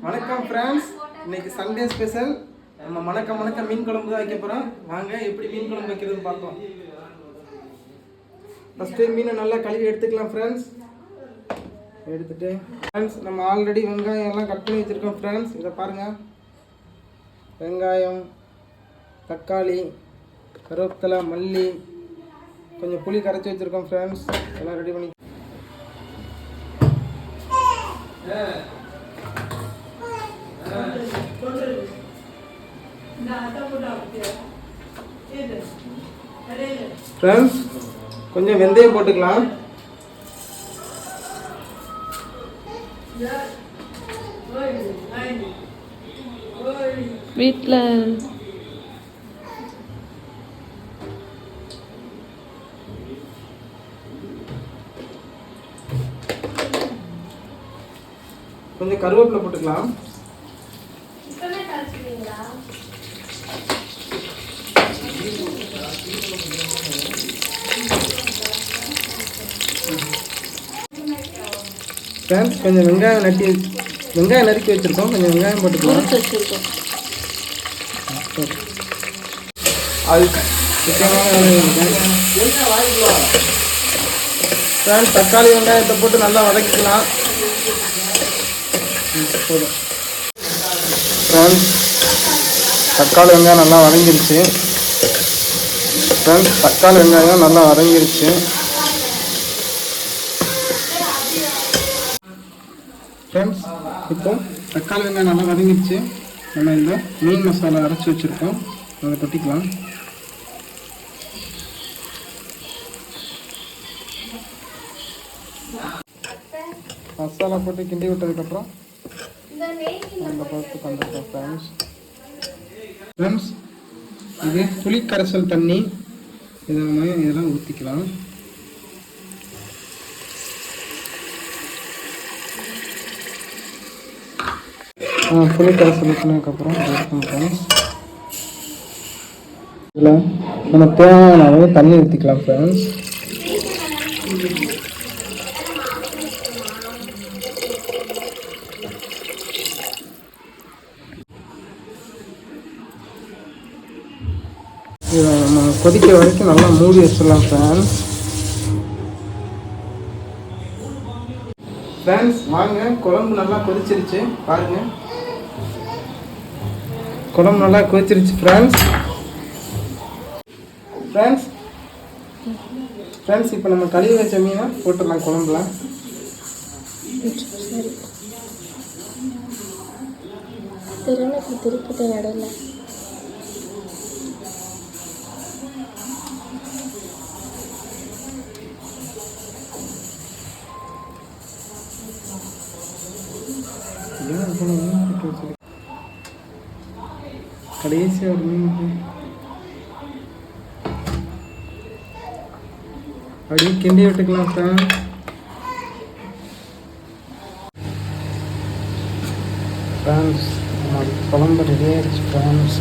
வணக்கம் ஃப்ரெண்ட்ஸ் இன்னைக்கு Sunday special நம்ம மணக்க மணக்க மீன் குழம்பு தான் வைக்க போகிறோம் வாங்க எப்படி மீன் குழம்பு வைக்கிறதுன்னு பார்ப்போம். ஃபஸ்ட்டு மீனை நல்லா கழுவி எடுத்துக்கலாம் ஃப்ரெண்ட்ஸ் எடுத்துட்டு ஃப்ரெண்ட்ஸ் நம்ம ஆல்ரெடி வெங்காயம் எல்லாம் கட் பண்ணி வச்சுருக்கோம் ஃப்ரெண்ட்ஸ் இதை பாருங்கள் வெங்காயம் தக்காளி கருவேப்பிலை மல்லி கொஞ்சம் புளி கரைச்சி வச்சுருக்கோம் ஃப்ரெண்ட்ஸ் எல்லாம் ரெடி பண்ணி ஃப்ரெண்ட்ஸ் கொஞ்சம் வெந்தயம் போட்டுக்கலாம். வீட்டில் கொஞ்சம் கருவேப்பிலை போட்டுக்கலாம். ஃப்ரெண்ட்ஸ் கொஞ்சம் வெங்காயம் நட்டி வெங்காயம் நறுக்கி வச்சுருக்கோம். கொஞ்சம் வெங்காயம் போட்டுக்கலாம். வச்சுருக்கோம். அது ஃப்ரெண்ட்ஸ் தக்காளி வெங்காயத்தை போட்டு நல்லா வதக்கிக்கலாம். போதும். ஃப்ரெண்ட்ஸ் தக்காளி வெங்காயம் நல்லா வதங்கிருச்சு. ஃப்ரெண்ட்ஸ் தக்காளி வெங்காயம் நல்லா வதங்கிருச்சு. ஃப்ரெண்ட்ஸ் இப்போ தக்காளி வெங்காயம் நல்லா வதங்கிருச்சு. நம்ம இந்த மீன் மசாலா அரைச்சி வச்சுருக்கோம். அதை கொட்டிக்கலாம். மசாலா போட்டு கிண்டி விட்டதுக்கப்புறம் அந்த பழத்துக்கு வந்துருக்கோம் ஃப்ரெண்ட்ஸ் ஃப்ரெண்ட்ஸ் இது புளி கரைசல் தண்ணி. இதை நம்ம இதெல்லாம் ஊற்றிக்கலாம் ஆ புளி கரைசல் ஊற்றினதுக்கப்புறம் இருக்கும் ஃப்ரெண்ட்ஸ் இதில் நம்ம தேவையான அளவு தண்ணி ஊற்றிக்கலாம் ஃப்ரெண்ட்ஸ் இதை நம்ம கொதிக்க வரைக்கும் நல்லா மூடி வச்சிடலாம் ஃப்ரெண்ட்ஸ் ஃபேன்ஸ் வாங்க. குழம்பு நல்லா கொதிச்சிருச்சு. பாருங்க. குழம்பு நல்லா கொதிச்சிருச்சு ஃப்ரெண்ட்ஸ் ஃப்ரெண்ட்ஸ் ஃப்ரெண்ட்ஸ் இப்போ நம்ம கழுவி வச்ச மீனை போட்டுடலாம் குழம்புல. திருப்பி திரும்ப திருப்பிட்ட இடையில ஏன் இவ்வளோ மீன் போட்டு ஒரு மீன் அப்படியே கிண்டி விட்டுக்கலாம் சார் ஃப்ரான்ஸ் குழம்பு ரெடி ஆயிடுச்சு ஃப்ரான்ஸ்.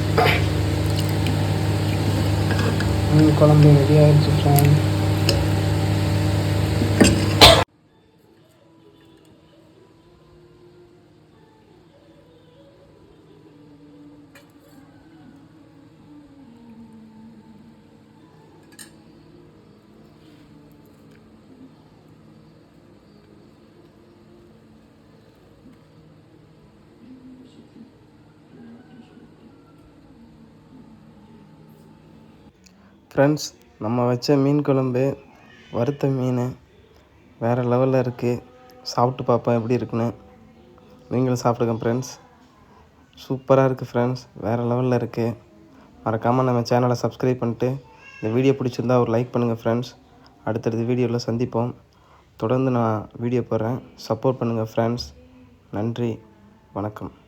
மீன் குழம்பு ரெடி ஆயிடுச்சு ஃப்ரான்ஸ். ஃப்ரெண்ட்ஸ் நம்ம வச்ச மீன் குழம்பு வறுத்த மீன் வேறு லெவலில் இருக்குது சாப்பிட்டு பார்ப்போம் எப்படி இருக்குன்னு நீங்களும் சாப்பிடுங்க ஃப்ரெண்ட்ஸ் சூப்பராக இருக்குது ஃப்ரெண்ட்ஸ் வேறு லெவலில் இருக்குது மறக்காமல் நம்ம சேனலை சப்ஸ்கிரைப் பண்ணிட்டு இந்த வீடியோ பிடிச்சிருந்தா ஒரு லைக் பண்ணுங்கள் ஃப்ரெண்ட்ஸ் அடுத்தடுத்த வீடியோவில் சந்திப்போம். தொடர்ந்து நான் வீடியோ போடுறேன். சப்போர்ட் பண்ணுங்கள் ஃப்ரெண்ட்ஸ் நன்றி. வணக்கம்.